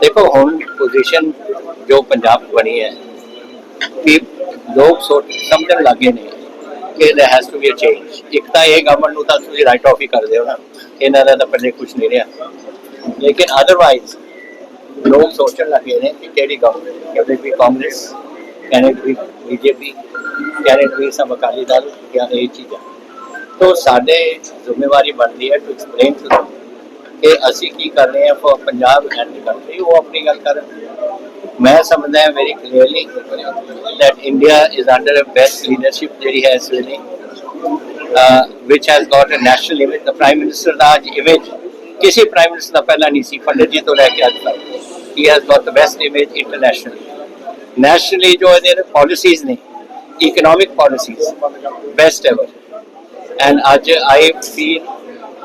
ਦੇਖੋ ਹੁਣ ਪੋਜੀਸ਼ਨ ਜੋ ਪੰਜਾਬ 'ਚ ਬਣੀ ਹੈ ਕਿ ਲੋਕ ਸਮਝਣ ਲੱਗੇ ਨੇ ਕਿ there has to be a change ਇੱਕ ਤਾਂ ਇਹ ਗਵਰਨਮੈਂਟ ਨੂੰ ਤਾਂ ਤੁਸੀਂ ਰਾਈਟ ਆਫ ਹੀ ਕਰਦੇ ਹੋ ਨਾ, ਇਹਨਾਂ ਦਾ ਤਾਂ ਪਹਿਲੇ ਕੁਝ ਨਹੀਂ ਰਿਹਾ। ਲੇਕਿਨ ਅਦਰਵਾਈਜ਼ ਲੋਕ ਸੋਚਣ ਲੱਗੇ ਨੇ ਕਿ ਕਿਹੜੀ ਗਵਰਨਮੈਂਟ ਕਦੇ ਵੀ ਕਾਂਗਰਸ ਕੈਨ ਇਟ ਵੀ ਬੀਜੇਪੀ ਕੈਨ ਇਟ ਵੀ ਸਮ ਅਕਾਲੀ ਦਲ ਜਾਂ ਇਹ ਚੀਜ਼ਾਂ। ਤੋ ਸਾਡੇ ਜ਼ਿੰਮੇਵਾਰੀ ਬਣਦੀ ਹੈ ਟੂ ਐਕਸਪਲੇਨ ਟੂ ਕਿ ਅਸੀਂ ਕੀ ਕਰ ਰਹੇ ਹਾਂ for Punjab and the country ਉਹ ਆਪਣੀ ਗੱਲ ਕਰਨ ਮੈਂ ਸਮਝਦਾ ਹਾਂ very clearly that India is under a best leadership ਜਿਹੜੀ ਹੈ ਇਸ ਵੇਲੇ uh, which has got a national image the prime minister ਦਾ ਅੱਜ image ਕਿਸੇ prime minister ਦਾ ਪਹਿਲਾਂ ਨਹੀਂ ਸੀ ਪੰਡਿਤ ਜੀ ਤੋਂ ਲੈ ਕੇ ਅੱਜ ਤੱਕ he has got the best image internationally nationally ਜੋ ਇਹਦੇ policies ਨੇ economic policies best ever and ਅੱਜ ਆਈ ਫੀਲ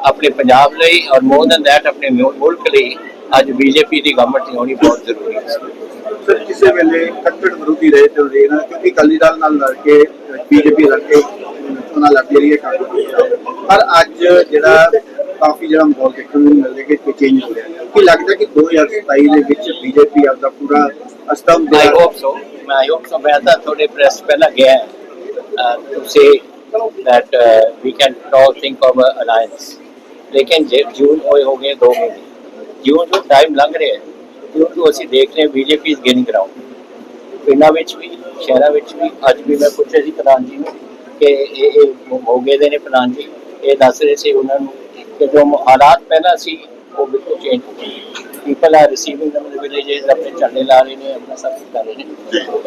ਆਪਣੇ ਪੰਜਾਬ ਲਈ ਔਰ ਮੋਰ ਦੈਨ ਦੈਟ ਆਪਣੇ ਮੁਲਕ ਲਈ ਅੱਜ ਬੀਜੇਪੀ ਦੀ ਗਵਰਨਮੈਂਟ ਹੋਣੀ ਬਹੁਤ ਜ਼ਰੂਰੀ ਹੈ। ਸਰ ਕਿਸੇ ਵੇਲੇ ਕੱਟੜ ਵਿਰੋਧੀ ਰਹੇ ਤੇ ਰਹੇ ਨਾ ਕਿਉਂਕਿ ਅਕਾਲੀ ਦਲ ਨਾਲ ਲੜ ਕੇ ਬੀਜੇਪੀ ਲੜ ਕੇ ਉਹਨਾਂ ਲੜ ਰਹੀ ਹੈ ਨਾਲ। ਪਰ ਅੱਜ ਜਿਹੜਾ ਕਾਫੀ ਜਿਹੜਾ ਮਾਹੌਲ ਦੇਖਣ ਨੂੰ ਮਿਲਦਾ ਕਿ ਕੋਈ ਚੇਂਜ ਹੋ ਰਿਹਾ ਕੀ ਲੱਗਦਾ ਕਿ 2027 ਦੇ ਵਿੱਚ ਬੀਜੇਪੀ ਆਪਦਾ ਪੂਰਾ ਅਸਤੰਭ ਆਈ ਹੋਪ ਸੋ ਮੈਂ ਆਈ ਹੋਪ ਸੋ ਮੈਂ ਤਾਂ ਤੁਹਾਡੇ ਪ੍ਰੈਸ ਪਹਿਲਾਂ ਗਿਆ to say that uh, we can talk think of a alliance. ਲੇਕਿਨ ਜੇ ਜੂਨ ਹੋਏ ਹੋ ਗਏ 2 ਮਹੀਨੇ ਜੂਨ ਤੋਂ ਲੰਘ ਰਿਹਾ ਹੈ ਜੂਨ ਤੋਂ ਅਸੀਂ ਦੇਖ ਰਹੇ ਬੀਜੇਪੀ ਇਜ਼ ਗੇਨਿੰਗ ਗਰਾਊਂਡ ਪਿੰਡਾਂ ਵਿੱਚ ਵੀ ਸ਼ਹਿਰਾਂ ਵਿੱਚ ਵੀ ਅੱਜ ਵੀ ਮੈਂ ਪੁੱਛਿਆ ਸੀ ਪ੍ਰਧਾਨ ਜੀ ਨੂੰ ਕਿ ਇਹ ਇਹ ਮੋਗੇ ਦੇ ਨੇ ਪ੍ਰਧਾਨ ਜੀ ਇਹ ਦੱਸ ਰਹੇ ਸੀ ਉਹਨਾਂ ਨੂੰ ਕਿ ਜੋ ਹਾਲਾਤ ਪਹਿਲਾਂ ਸੀ ਉਹ ਬਿਲਕੁਲ ਚੇਂਜ ਹੋ ਗਏ people are receiving them in ਆਪਣੇ ਝੰਡੇ ਲਾ ਰਹੇ ਨੇ ਆਪਣਾ ਸਭ ਕਰ ਰਹੇ ਨੇ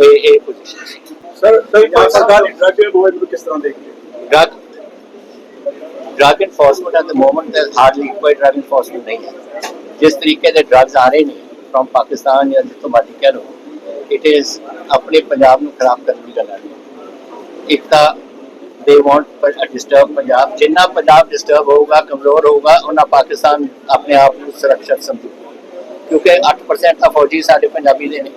ਇਹ ਇਹ ਪੋਜੀਸ਼ਨ ਸੀ ਸਰ ਸਰ ਸਰਕਾਰ ਦੀ ਡਰਗ ਅਵੋਇਡ ਨੂੰ ਕਿਸ ਤਰ੍ਹਾਂ ਦੇਖਦੇ drug drug enforcement at the moment there's hardly ਕੋਈ drug enforcement ਨਹੀਂ ਹੈ ਜਿਸ ਤਰੀਕੇ ਦੇ drugs ਆ ਰਹੇ ਨੇ from ਪਾਕਿਸਤਾਨ ਜਾਂ ਜਿੱਥੋਂ ਮਰਜ਼ੀ ਕਹਿ ਲਓ it is ਆਪਣੇ ਪੰਜਾਬ ਨੂੰ ਖਰਾਬ ਕਰਨ ਦੀ ਗੱਲ ਹੈ ਇੱਕ ਤਾਂ they want to disturb Punjab ਜਿੰਨਾ ਪੰਜਾਬ ਡਿਸਟਰਬ ਹੋਊਗਾ ਕਮਜ਼ੋਰ ਹੋਊਗਾ ਉਹਨਾਂ ਪਾਕਿਸਤਾਨ ਆਪਣੇ ਆਪ ਨੂੰ ਸੁਰੱਖਿਅਤ ਸਮਝੂ ਕਿਉਂਕਿ 8% ਤਾਂ ਫੌਜੀ ਸਾਡੇ ਪੰਜਾਬੀ ਦੇ ਨੇ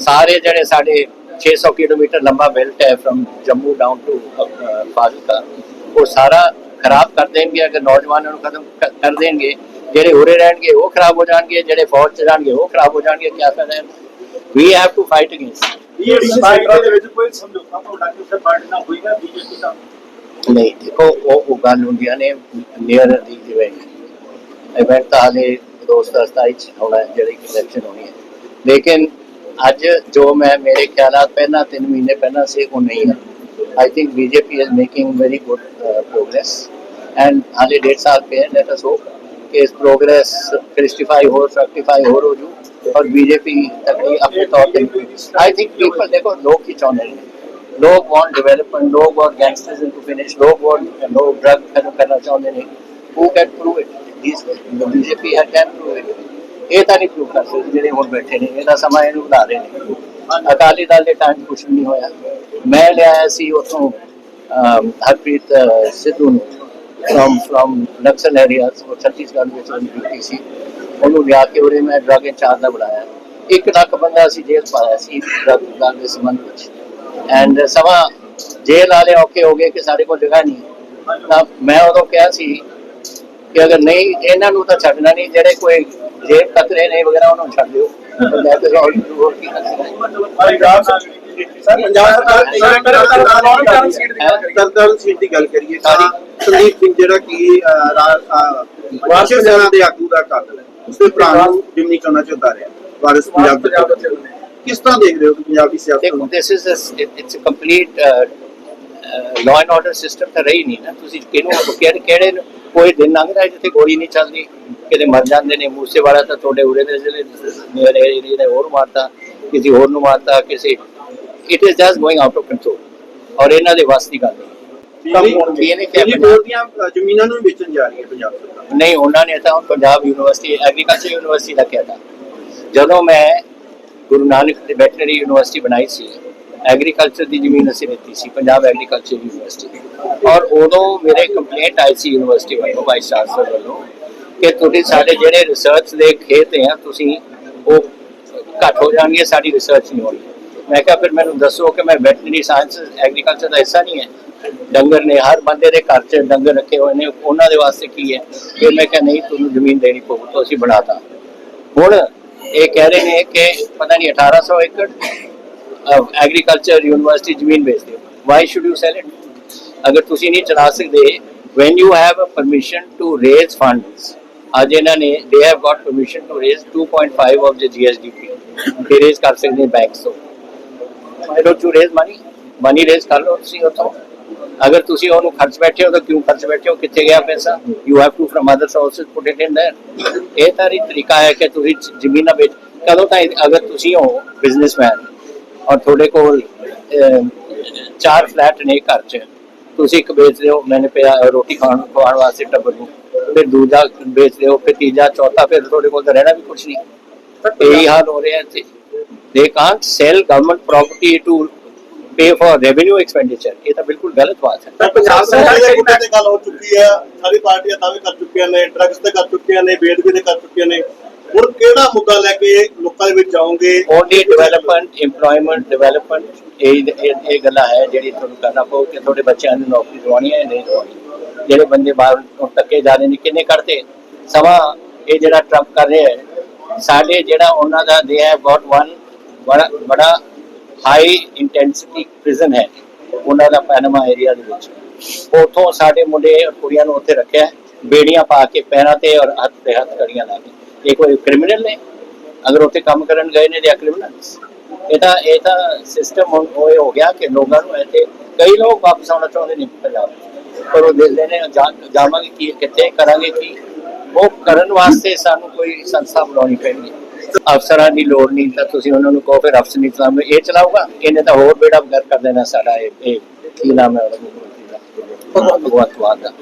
ਸਾਰੇ ਜਿਹੜੇ ਸਾਡੇ 600 ਕਿਲੋਮੀਟਰ ਲੰਬਾ ਬੈਲਟ ਹੈ from Jammu down to Fazilka. ਉਹ ਸਾਰਾ ਖਰਾਬ ਕਰ ਦੇਣਗੇ ਅਗਰ ਨੌਜਵਾਨਾਂ ਨੂੰ ਖਤਮ ਕ- ਕਰ ਦੇਣਗੇ ਜਿਹੜੇ ਉਰੇ ਰਹਿਣਗੇ ਉਹ ਖਰਾਬ ਹੋ ਜਾਣਗੇ ਜਿਹੜੇ ਫੌਜ ਚ ਜਾਣਗੇ ਉਹ ਖਰਾਬ ਹੋ ਜਾਣਗੇ ਕੀ ਫਾਇਦਾ ਹੈ? We have to fight against ਇਹ ਸੈਕਟਰ ਦੇ ਵਿੱਚ ਕੋਈ ਸਮਝੌਤਾ ਤੁਹਾਡਾ ਕਿਸੇ ਪਾਰਟੀ ਨਾਲ ਹੋਈਗਾ ਬੀਜੇਪੀ ਦਾ। ਨਹੀਂ ਦੇਖੋ ਉਹ ਉਹ ਗੱਲ ਹੁੰਦੀਆਂ ਨੇ ਨੀਅਰ ਦੀ ਇਵੈਂਟ ਇਵੈਂਟ ਤਾਂ ਹਾਲੇ ਦੋਸਤ ਸਤਾਈ ਚ ਹੋਣਾ ਜਿਹੜੀ ਇਲੈਕਸ਼ਨ ਹੋਣੀ ਹੈ। ਲੇਕਿਨ ਅੱਜ ਜੋ ਮੈਂ ਮੇਰੇ ਖਿਆਲਾਂ ਪਹਿਲਾਂ 3 ਮਹੀਨੇ ਪਹਿਲਾਂ ਸੀ, ਉਹ ਨਹੀਂ ਹੈ I think BJP is making very good progress and ਹਾਲੇ ਡੇਢ ਸਾਲ ਪਏ ਹੈ ਲੈਟ ਅਸ ਹੋਪ ਕਿ ਇਸ ਪ੍ਰੋਗਰੈਸ ਕ੍ਰਿਸਟੀਫਾਈ ਹੋ ਫਰੈਕਟੀਫਾਈ ਹੋ ਰੋ ਜੂ ਔਰ ਬੀਜੇਪੀ ਤਕੜੀ ਆਪਣੇ ਤੌਰ ਤੇ ਆਈ ਥਿੰਕ ਪੀਪਲ ਦੇਖੋ, ਲੋਕ ਹੀ ਚਾਹੁੰਦੇ ਨੇ। ਲੋਕ ਵਾਂਟ ਡਿਵੈਲਪਮੈਂਟ ਲੋਕ ਵਾਂਟ ਗੈਂਗਸਟਰਸ ਟੂ ਫਿਨਿਸ਼ ਲੋਕ ਵਾਂਟ ਲੋਕ ਡਰਗ ਖਤਮ ਕਰਨਾ ਚਾਹੁੰਦੇ ਨੇ। Who can prove it this BJP ਹੈ ਕੈਨ ਪ੍ਰੂਵ ਇਟ ਇਹ ਤਾਂ ਨਹੀਂ ਪ੍ਰੂਵ ਕਰ ਸਕਦੇ ਜਿਹੜੇ ਹੁਣ ਬੈਠੇ ਨੇ, ਇਹਦਾ ਸਮਾਂ ਇਹਨੂੰ ਬਣਾ ਰਹੇ ਨੇ। ਅਕਾਲੀ ਦਲ ਦੇ ਟਾਈਮ ਕੁਛ ਨਹੀਂ ਹੋਇਆ। ਮੈਂ ਲਿਆਇਆ ਸੀ ਉਥੋਂ ਹਰਪ੍ਰੀਤ ਸਿੱਧੂ ਨੂੰ ਫਰਮ ਫਰਮ ਨਕਸਲ ਏਰੀਆਸ ਉਹ ਛੱਤੀਸਗੜ੍ਹ ਵਿੱਚ ਉਹਦੀ ਡਿਊਟੀ ਸੀ। ਉਹਨੂੰ ਲਿਆ ਕੇ ਉਰੇ ਮੈਂ ਡਰਗ ਇੰਚਾਰਜ ਦਾ ਬਣਾਇਆ ਇੱਕ ਲੱਖ ਬੰਦਾ ਅਸੀਂ ਜੇਲ੍ਹ ਪਾਇਆ ਸੀ ਡਰਗ ਡਰਗ ਦੇ ਸੰਬੰਧ ਵਿੱਚ। ਐਂਡ ਸਮਾਂ ਜੇਲ੍ਹ ਵਾਲੇ ਔਕੇ ਹੋ ਗਏ ਕਿ ਸਾਡੇ ਕੋਲ ਜਗ੍ਹਾ ਨਹੀਂ। ਤਾਂ ਮੈਂ ਉਦੋਂ ਕਿਹਾ ਸੀ ਕਿ ਅਗਰ ਨਹੀਂ ਇਹਨਾਂ ਨੂੰ ਤਾਂ ਛੱਡਣਾ ਨਹੀਂ ਜਿਹੜੇ ਕੋਈ ਜੇਬ ਕਤਰੇ ਨੇ ਵਗੈਰਾ ਉਹਨਾਂ ਨੂੰ ਛੱਡ ਦਿਓ। ਮੈਂ ਤੇ ਹੋਰ ਹੋਰ ਕੀ ਕਰ ਸਕਦਾ। ਪੰਜਾਬ ਸਰ ਪੰਜਾਬ ਸਰਕਾਰ ਤਰਤਲ ਸੀਟ ਦੀ ਗੱਲ ਕਰੀਏ ਤਾਂ ਸੰਦੀਪ ਸਿੰਘ ਜਿਹੜਾ ਕਿ ਵਾਰਸ਼ਿਕ ਸੈਨਾ ਦੇ ਆਗੂ ਦਾ ਕਾਤਲ ਹੈ। ਉਸਦੇ ਭਰਾ ਨੂੰ ਜਿਮਨੀ ਕਰਨਾ ਚਾਹੁੰਦਾ ਰਿਹਾ ਵਾਰਿਸ ਪੰਜਾਬ ਦੇ ਕਿਸ ਤਰ੍ਹਾਂ ਦੇਖ ਰਹੇ ਹੋ ਪੰਜਾਬ ਸਿਆਸਤ ਨੂੰ? This is it's complete law and order system ਤਾਂ ਰਹੀ ਨਹੀਂ ਨਾ। ਤੁਸੀਂ ਕਿਹਨੂੰ ਕਿਹੜੇ ਕਿਹੜੇ ਕੋਈ ਦਿਨ ਲੰਘਦਾ ਹੈ ਜਿੱਥੇ ਗੋਲੀ ਨਹੀਂ ਚੱਲਦੀ? ਕਿਤੇ ਮਰ ਜਾਂਦੇ ਨੇ ਮੂਸੇ ਵਾਲਾ ਤਾਂ ਤੁਹਾਡੇ ਉਰੇ ਦੇ ਜਿਹੜੇ ਨੇੜੇ ਏਰੀਏ ਨੇ ਹੋਰ ਮਾਰਤਾ ਕਿਸੇ ਹੋਰ ਨੂੰ ਮਾਰਤਾ ਕਿਸੇ it is just going out of control ਔਰ ਇਹਨਾਂ ਦੇ ਵੱਸ ਦੀ ਗੱਲ ਨਹੀਂ ਜ਼ਮੀਨਾਂ ਨੂੰ ਵੇਚਣ ਜਾ ਰਹੀ ਹੈ ਪੰਜਾਬ ਸਰਕਾਰ। ਨਹੀਂ ਉਹਨਾਂ ਨੇ ਤਾਂ ਪੰਜਾਬ ਯੂਨੀਵਰਸਿਟੀ ਐਗਰੀਕਲਚਰ ਯੂਨੀਵਰਸਿਟੀ ਦਾ ਕਿਹਾ था ਜਦੋਂ ਮੈਂ ਗੁਰੂ ਨਾਨਕ ਦੀ ਵੈਟਰਨਰੀ ਯੂਨੀਵਰਸਿਟੀ ਬਣਾਈ ਸੀ ਐਗਰੀਕਲਚਰ ਦੀ ਜ਼ਮੀਨ ਅਸੀਂ ਦਿੱਤੀ ਸੀ, ਪੰਜਾਬ ਐਗਰੀਕਲਚਰ ਯੂਨੀਵਰਸਿਟੀ ਔਰ ਉਦੋਂ ਮੇਰੇ ਕੰਪਲੇਂਟ ਆਈ ਸੀ ਯੂਨੀਵਰਸਿਟੀ ਵੱਲੋਂ ਵਾਈਸ ਚਾਂਸਲਰ ਵੱਲੋਂ, ਕਿ ਤੁਸੀਂ ਸਾਡੇ ਜਿਹੜੇ ਰਿਸਰਚ ਦੇ ਖੇਤ ਆ, ਤੁਸੀਂ ਉਹ ਘੱਟ ਹੋ ਜਾਣਗੇ, ਸਾਡੀ ਰਿਸਰਚ ਨਹੀਂ ਹੋਣੀ। ਮੈਂ ਕਿਹਾ, ਫਿਰ ਮੈਨੂੰ ਦੱਸੋ ਕਿ ਮੈਂ ਵੈਟਰਨਰੀ ਸਾਇੰਸ ਐਗਰੀਕਲਚਰ ਦਾ ਹਿੱਸਾ ਨਹੀਂ ਹੈ। ਡੰਗਰ ਨੇ, ਹਰ ਬੰਦੇ ਦੇ ਘਰ 'ਚ ਡੰਗਰ ਰੱਖੇ ਹੋਏ ਨੇ, ਉਹਨਾਂ ਦੇ ਵਾਸਤੇ ਕੀ ਹੈ? ਫਿਰ ਮੈਂ ਕਿਹਾ, ਨਹੀਂ, ਤੁਹਾਨੂੰ ਜ਼ਮੀਨ ਦੇਣੀ ਪਊ ਤਾਂ ਅਸੀਂ ਬਣਾਤਾ। ਹੁਣ ਇਹ ਕਹਿ ਰਹੇ ਨੇ ਕਿ ਪਤਾ ਨਹੀਂ 1800 ਏਕੜ ਐਗਰੀਕਲਚਰ ਯੂਨੀਵਰਸਿਟੀ ਜ਼ਮੀਨ ਵੇਚਦੇ ਹੋ why should you sell it ਅਗਰ ਤੁਸੀਂ ਨਹੀਂ ਚਲਾ ਸਕਦੇ when you have a permission to raise funds ਅੱਜ ਇਹਨਾਂ ਨੇ they have got permission to raise 2.5 of the GSDP they raise ਕਰ ਸਕਦੇ ਬੈਂਕਸ ਤੋਂ why don't you raise money money raise ਕਰ ਲਓ ਤੁਸੀਂ ਉੱਥੋਂ ਅਗਰ ਤੁਸੀਂ ਉਹਨੂੰ ਖਰਚ ਬੈਠੇ ਹੋ ਤਾਂ ਕਿਉਂ ਖਰਚ ਬੈਠੇ ਹੋ ਕਿੱਥੇ ਗਿਆ ਪੈਸਾ you have to form other sources put it in there ਇਹ ਤਾਂ ਇੱਕ ਤਰੀਕਾ ਹੈ ਕਿ ਤੁਸੀਂ ਜ਼- ਜ਼ਮੀਨਾਂ ਵੇਚ ਕਦੋਂ ਤਾਂ ਅਗਰ ਤੁਸੀਂ ਹੋ ਬਿਜ਼ਨਸਮੈਨ ਔਰ ਤੁਹਾਡੇ ਕੋਲ ਚਾਰ ਫਲੈਟ ਨੇ ਘਰ 'ਚ। ਤੁਸੀਂ ਇੱਕ ਵੇਚ ਰਹੇ ਹੋ ਪਿਆ ਰੋਟੀ ਖਾਣ, ਖਵਾਉਣ ਵਾਸਤੇ ਟੱਬਰ ਨੂੰ। ਫਿਰ ਦੂਜਾ ਵੇਚ ਰਹੇ ਫਿਰ ਤੀਜਾ, ਚੌਥਾ, ਫਿਰ ਤੁਹਾਡੇ ਕੋਲ ਤਾਂ ਰਹਿਣਾ ਵੀ ਕੁਛ ਨਹੀਂ। ਇਹੀ ਹਾਲ ਹੋ ਰਿਹਾ ਇੱਥੇ। They can't sell government property to pay for revenue expenditure ਇਹ ਤਾਂ ਬਿਲਕੁਲ ਗਲਤ ਬਾਤ ਹੈ। ਪੰਜਾਬ ਸਰਕਾਰ ਦੇ ਮੁੱਦੇ ਤੇ ਗੱਲ ਹੋ ਚੁੱਕੀ ਹੈ। ਸਾਰੀ ਪਾਰਟੀਆਂ ਦਾਅਵੇ ਕਰ ਚੁੱਕੀਆਂ ਨੇ ਡਰੱਗਸ ਤੇ ਕਰ ਚੁੱਕੀਆਂ ਨੇ ਬੇਦਬੀ ਤੇ ਕਰ ਚੁੱਕੀਆਂ ਨੇ। ਹੁਣ ਕਿਹੜਾ ਮੁੱਦਾ ਲੈ ਕੇ ਲੋਕਾਂ ਦੇ ਵਿੱਚ ਜਾਓਗੇ? ਓਨਲੀ ਡਿਵੈਲਪਮੈਂਟ ਏਮਪਲੋਇਮੈਂਟ ਡਿਵੈਲਪਮੈਂਟ ਇਹ ਇਹ ਗੱਲਾਂ ਹੈ ਜਿਹੜੀ ਤੁਹਾਨੂੰ ਕਰਨਾ ਪਊ ਕਿ ਤੁਹਾਡੇ ਬੱਚਿਆਂ ਨੂੰ ਨੌਕਰੀ ਦਿਵਾਉਣੀ ਹੈ ਨਹੀਂ ਦਿਵਾਉਣੀ। ਜਿਹੜੇ ਬੰਦੇ ਬਾਹਰ ਤੋਂ ਜਾ ਰਹੇ ਨੇ, ਕਿੰਨੇ ਕਰਦੇ ਸਮਾਂ ਇਹ ਜਿਹੜਾ ਟਰੰਪ ਕਰ ਰਿਹਾ ਹੈ, ਸਾਡੇ ਜਿਹੜਾ ਉਹਨਾਂ ਦਾ ਦੇ ਹੈ ਗੋਟ ਵਨ ਬੜਾ ਬੜਾ ਹਾਈ ਇੰਟੈਂਸਿਟੀ ਪ੍ਰਿਜ਼ਨ ਹੈ ਉਹਨਾਂ ਦਾ ਪੈਨਮਾ ਏਰੀਆ ਦੇ ਵਿੱਚ। ਉਥੋਂ ਸਾਡੇ ਮੁੰਡੇ ਔਰ ਕੁੜੀਆਂ ਨੂੰ ਉੱਥੇ ਰੱਖਿਆ, ਬੇੜੀਆਂ ਪਾ ਕੇ ਪੈਰਾਂ ਤੇ ਔਰ ਹੱਥ ਤੇ ਹੱਥ ਕੜੀਆਂ ਲਾ ਕੇ। ਇਹ ਕੋਈ ਕ੍ਰਿਮੀਨਲ ਨੇ ਅਗਰ ਉੱਥੇ ਕੰਮ ਕਰਨ ਗਏ ਨੇ ਜਾਂ ਕ੍ਰਿਮੀਨਲਸ ਇਹ ਤਾਂ ਇਹ ਤਾਂ ਸਿਸਟਮ ਉਹ ਹੋ ਗਿਆ ਕਿ ਲੋਕਾਂ ਨੂੰ ਇੱਥੇ ਕਈ ਲੋਕ ਵਾਪਸ ਆਉਣਾ ਚਾਹੁੰਦੇ ਨੇ ਪੰਜਾਬ ਪਰ ਉਹ ਦੇਖਦੇ ਨੇ ਜਾਵਾਂਗੇ ਕੀ ਕਿੱਥੇ ਕਰਾਂਗੇ ਕੀ ਉਹ ਕਰਨ ਵਾਸਤੇ ਸਾਨੂੰ ਕੋਈ ਸੰਸਥਾ ਬਣਾਉਣੀ ਪੈਣੀ ਅਫਸਰਾਂ ਦੀ ਲੋੜ ਨਹੀਂ ਤਾਂ ਤੁਸੀਂ ਉਹਨਾਂ ਨੂੰ ਕਹੋ ਫਿਰ ਅਫਸਰ ਨਹੀਂ ਚਲਾਉਂਗੇ ਇਹ ਚਲਾਊਗਾ ਇਹਨੇ ਤਾਂ ਹੋਰ ਬੇੜਾ ਗਰ ਕਰ ਦੇਣਾ ਸਾਡਾ ਇਹ ਕੀ ਨਾਮ ਹੈ ਉਹਦਾ ਮੁੱਖ ਮੰਤਰੀ ਦਾ ਭਗਵੰਤ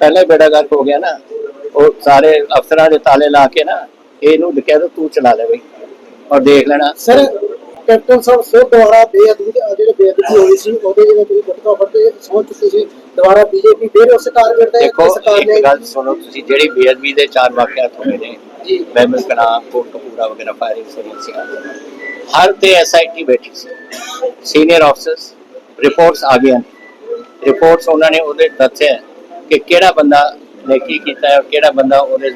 ਪਹਿਲਾਂ ਬੇੜਾ ਗਰਕ ਹੋ ਗਿਆ ਨਾ ਉਹ ਸਾਰੇ ਅਫਸਰਾਂ ਦੇ ਤਾਲੇ ਲਾ ਕੇ ਨਾ ਇਹਨੂੰ ਕਹਿ ਦੋ ਤੂੰ ਚਲਾ ਲੈ ਬਈ ਔਰ ਦੇਖ ਲੈਣਾ। ਸਰ ਕੈਪਟਨ ਸਾਹਿਬ ਫਿਰ ਦੁਬਾਰਾ ਬੇਅਦਬੀ ਜਿਹੜੇ ਬੇਅਦਬੀ ਹੋਈ ਸੀ ਉਹਦੇ ਜਿਹੜੇ ਤੁਸੀਂ ਗੁਟਕਾ ਫੜਦੇ ਸੋਚ ਚੁੱਕੀ ਸੀ ਦੁਬਾਰਾ ਬੀਜੇਪੀ ਫਿਰ ਉਸ ਟਾਰਗੇਟ ਤੇ ਦੇਖੋ ਸਰਕਾਰ ਨੇ ਇੱਕ ਗੱਲ ਸੁਣੋ ਤੁਸੀਂ ਜਿਹੜੀ ਬੇਅਦਬੀ ਦੇ ਚਾਰ ਵਾਕਿਆਤ ਹੋਏ ਨੇ ਜੀ। ਮਹਿਮਲ ਕਨਾ ਕੋਟ ਕਪੂਰਾ ਵਗੈਰਾ ਫਾਇਰਿੰਗ ਸੀ ਸੀ। ਹਰ ਤੇ ਐਸਆਈਟੀ ਬੈਠੀ ਸੀ। ਸੀਨੀਅਰ ਅਫਸਰਸ ਰਿਪੋਰਟਸ ਆ ਗਈਆਂ ਰਿਪੋਰਟਸ ਉਹਨਾਂ ਨੇ ਉਹਦੇ ਦੱਸਿਆ ਕਿ ਕਿਹੜਾ ਬੰਦਾ ਨੇ ਕੀ ਕੀਤਾ ਹੈ ਕਿਹੜਾ ਬੰਦਾ ਉਹਦੇ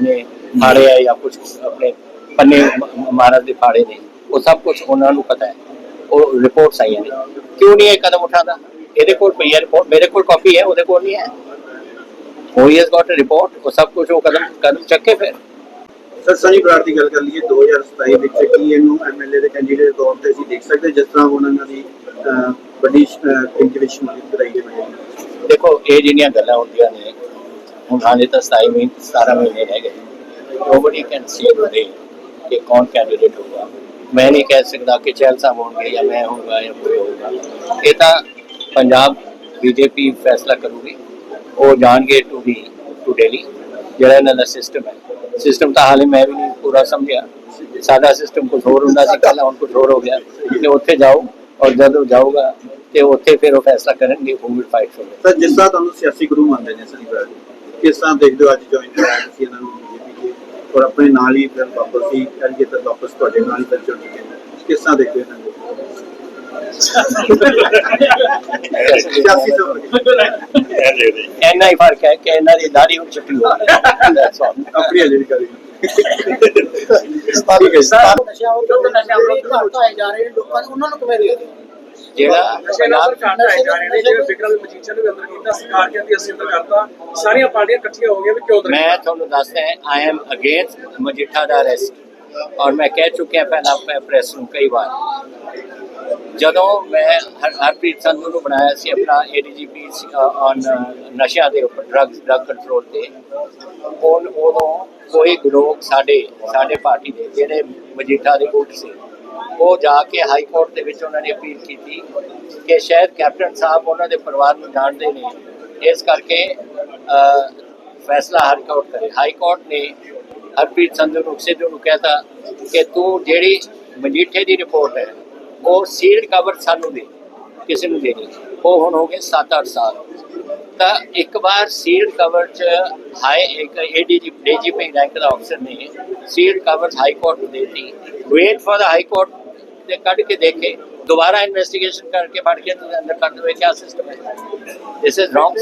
ਨੇ ਮਾਰਿਆ ਜਾਂ ਕੁਝ ਆਪਣੇ ਪੰਨੇ ਮ- ਮਾਰਨ ਦੇ ਫਾੜੇ ਨੇ ਉਹ ਸਭ ਕੁਝ ਉਹਨਾਂ ਨੂੰ ਪਤਾ ਹੈ। ਉਹ ਰਿਪੋਰਟਸ ਆਈਆਂ ਨੇ। ਕਿਉਂ ਨਹੀਂ ਇਹ ਕਦਮ ਉਠਾਉਂਦਾ? ਇਹਦੇ ਕੋਲ ਪਈ ਹੈ ਰਿਪੋਰਟ ਮੇਰੇ ਕੋਲ ਕਾਪੀ ਹੈ ਉਹਦੇ ਕੋਲ ਨਹੀਂ ਹੈ। ਉਹ ਹੈਜ਼ ਗਾਟ ਅ ਰਿਪੋਰਟ ਉਹ ਸਭ ਕੁਝ ਉਹ ਕਦਮ ਕਦਮ ਚੱਕੇ ਫਿਰ। ਸਰ ਸਨੀ ਬਰਾੜ ਦੀ ਗੱਲ ਕਰ ਲਈਏ 2027 ਵਿੱਚ ਕੀ ਇਹਨੂੰ ਐਮਐਲਏ ਦੇ ਕੈਂਡੀਡੇਟ ਦੇ ਤੌਰ ਤੇ ਅਸੀਂ ਦੇਖ ਸਕਦੇ ਹਾਂ, ਜਿਸ ਤਰ੍ਹਾਂ ਹੁਣ ਇਹਨਾਂ ਦੀ ਵੱਡੀ ਗਿਣਤੀ ਵਿੱਚ ਸ਼ਮੂਲੀਅਤ ਕਰਾਈ ਗਈ ਹੈ ਦੇਖੋ ਇਹ ਜਿਹੜੀਆਂ ਗੱਲਾਂ ਹੁੰਦੀਆਂ ਨੇ ਹੁਣ ਹਾਲੇ ਤਾਂ 27 ਮਹੀਨੇ 17 ਮਹੀਨੇ ਰਹਿ ਗਏ। ਨੋਬਡੀ ਕੈਨ ਸੀ ਟੁਡੇ ਕਿ ਕੌਣ ਕੈਂਡੀਡੇਟ ਹੋਗਾ ਮੈਂ ਨਹੀਂ ਕਹਿ ਸਕਦਾ ਕਿ ਚਹਿਲ ਸਾਹਿਬ ਹੋਣਗੇ ਜਾਂ ਮੈਂ ਹੋਊਗਾ ਜਾਂ ਕੋਈ ਹੋਊਗਾ। ਇਹ ਤਾਂ ਪੰਜਾਬ ਬੀਜੇਪੀ ਫੈਸਲਾ ਕਰੂਗੀ। ਉਹ ਜਾਣਗੇ ਟੂ ਦੀ ਟੂ ਦਿੱਲੀ ਜਿਹੜਾ ਇਹਨਾਂ ਦਾ ਸਿਸਟਮ ਹੈ। ਸਿਸਟਮ ਤਾਂ ਹਾਲੇ ਮੈਂ ਵੀ ਨਹੀਂ ਪੂਰਾ ਸਮਝਿਆ। ਸਾਡਾ ਸਿਸਟਮ ਕੁਝ ਹੋਰ ਹੁੰਦਾ ਸੀ, ਪਹਿਲਾਂ ਹੁਣ ਕੁਝ ਹੋਰ ਹੋ ਗਿਆ। ਕਿ ਉੱਥੇ ਜਾਓ ਔਰ ਜਦੋਂ ਜਾਊਗਾ ਤੇ ਉੱਥੇ ਫਿਰ ਉਹ ਫੈਸਲਾ ਕਰਨਗੇ who will fight for sir, ਜਿਸ ਤਰ੍ਹਾਂ ਤੁਹਾਨੂੰ ਸਿਆਸੀ ਗੁਰੂ ਮੰਨਦੇ ਨੇ ਸਨੀ ਕਿਸ ਤਰ੍ਹਾਂ ਦੇਖਦੇ ਹੋ ਅੱਜ ਜੁਆਇਨ ਕਰਾਇਆ ਤੁਸੀਂ ਇਹਨਾਂ ਨੂੰ ਬੀਜੇਪੀ ਦੇ? ਔਰ ਆਪਣੇ ਨਾਲ ਹੀ ਫਿਰ ਵਾਪਸ ਹੀ ਕਰੀਏ ਤਾਂ ਵਾਪਸ ਤੁਹਾਡੇ ਨਾਲ ਹੀ ਫਿਰ ਜੁੜ ਚੁੱਕੇ ਨੇ ਕਿਸ ਤਰ੍ਹਾਂ ਦੇਖਦੇ ਹੋ ਇਹਨਾਂ ਨੂੰ? ਇੰਨਾ ਹੀ ਫ਼ਰਕ ਹੈ ਕਿ ਇਹਨਾਂ ਦੀ ਦਾੜੀ ਹੁਣ ਚਿੱਟੀ ਹੋ ਗਈ। That's all. ਆਪਣੀ ਅਜੇ ਵੀ ਕਰੀ। ਨਸ਼ਾ ਉਹ ਨਸ਼ਾ ਘੱਟ ਆਏ ਜਾ ਰਹੇ ਨੇ ਲੋਕਾਂ ਨੂੰ ਉਹਨਾਂ ਨੂੰ ਕਿਵੇਂ ਦੇ ਜਿਹੜਾ ਪੰਜਾਬ ਹਟਾਏ ਜਾ ਰਹੇ ਨੇ, ਜਿਵੇਂ ਵਿਕਰਮ ਮਜੀਠੀਆ ਨੂੰ ਵੀ ਅੰਦਰ ਕੀਤਾ ਸਰਕਾਰ ਕਹਿੰਦੀ ਅਸੀਂ ਅੰਦਰ ਕਰਤਾ ਸਾਰੀਆਂ ਪਾਰਟੀਆਂ ਇਕੱਠੀਆਂ ਹੋ ਗਈਆਂ ਵੀ ਕਿਉਂ ਮੈਂ ਤੁਹਾਨੂੰ ਦੱਸਦਾ ਆਈ ਐਮ ਅਗੇਂਸਟ ਮਜੀਠਾ ਦਾ ਅਰੈਸਟ ਔਰ ਮੈਂ ਕਹਿ ਚੁੱਕਿਆ ਪਹਿਲਾਂ ਪ੍ਰੈਸ ਨੂੰ ਕਈ ਵਾਰ। ਜਦੋਂ ਮੈਂ ਹਰ- ਹਰਪ੍ਰੀਤ ਸੰਧੂ ਨੂੰ ਬਣਾਇਆ ਸੀ ਆਪਣਾ ਏਡੀਜੀਪੀ ਔਨ ਨਸ਼ਿਆਂ ਦੇ ਉੱਪਰ ਡਰੱਗ ਡਰੱਗ ਕੰਟਰੋਲ ਤੇ ਉਹ ਉਦੋਂ ਕੋਈ ਲੋਕ ਸਾਡੇ ਸਾਡੇ ਪਾਰਟੀ ਦੇ ਜਿਹੜੇ ਮਜੀਠਾ ਦੇ ਉਲਟ ਸੀ ਉਹ ਜਾ ਕੇ ਹਾਈ ਕੋਰਟ ਦੇ ਵਿੱਚ ਉਹਨਾਂ ਨੇ ਅਪੀਲ ਕੀਤੀ ਕਿ ਸ਼ਾਇਦ ਕੈਪਟਨ ਸਾਹਿਬ ਉਹਨਾਂ ਦੇ ਪਰਿਵਾਰ ਨੂੰ ਜਾਣਦੇ ਨੇ। ਇਸ ਕਰਕੇ ਅਹ, ਫੈਸਲਾ ਹਾਈ ਕੋਰਟ ਕਰੇ। ਹਾਈ ਕੋਰਟ ਨੇ ਹਰਪ੍ਰੀਤ ਸੰਧੂ ਨੂੰ ਸਿੱਧੂ ਨੂੰ ਕਹਿਤਾ ਕਿ ਤੂੰ ਜਿਹੜੀ ਮਜੀਠੇ ਦੀ ਰਿਪੋਰਟ ਹੈ ਉਹ ਸੀਲਡ ਕਵਰ ਸਾਨੂੰ ਦੇ ਕਿਸੇ ਨੂੰ ਦੇਣੀ ਉਹ ਹੁਣ ਹੋ ਗਏ 7-8 ਸਾਲ। ਤਾਂ ਇੱਕ ਵਾਰ ਸੀਲਡ ਕਵਰ ਚ ਹਾਈ ਇੱਕ ਏਡੀਜੀ ਡੀਜੀਪੀ ਰੈਂਕ ਦਾ ਅਫਸਰ ਨੇ ਸੀਲਡ ਕਵਰ ਹਾਈ ਕੋਰਟ ਨੂੰ ਦੇਤੀ। Wait for the high court ਤੇ ਕੱਢ ਕੇ ਦੇਖੇ। ਦੁਬਾਰਾ ਇਨਵੈਸਟੀਗੇਸ਼ਨ ਕਰਕੇ ਫੜ ਕੇ ਤੁਸੀਂ ਅੰਦਰ ਕਰ ਦੇਵੇ ਕੀ ਸਿਸਟਮ ਹੈ? This is wrong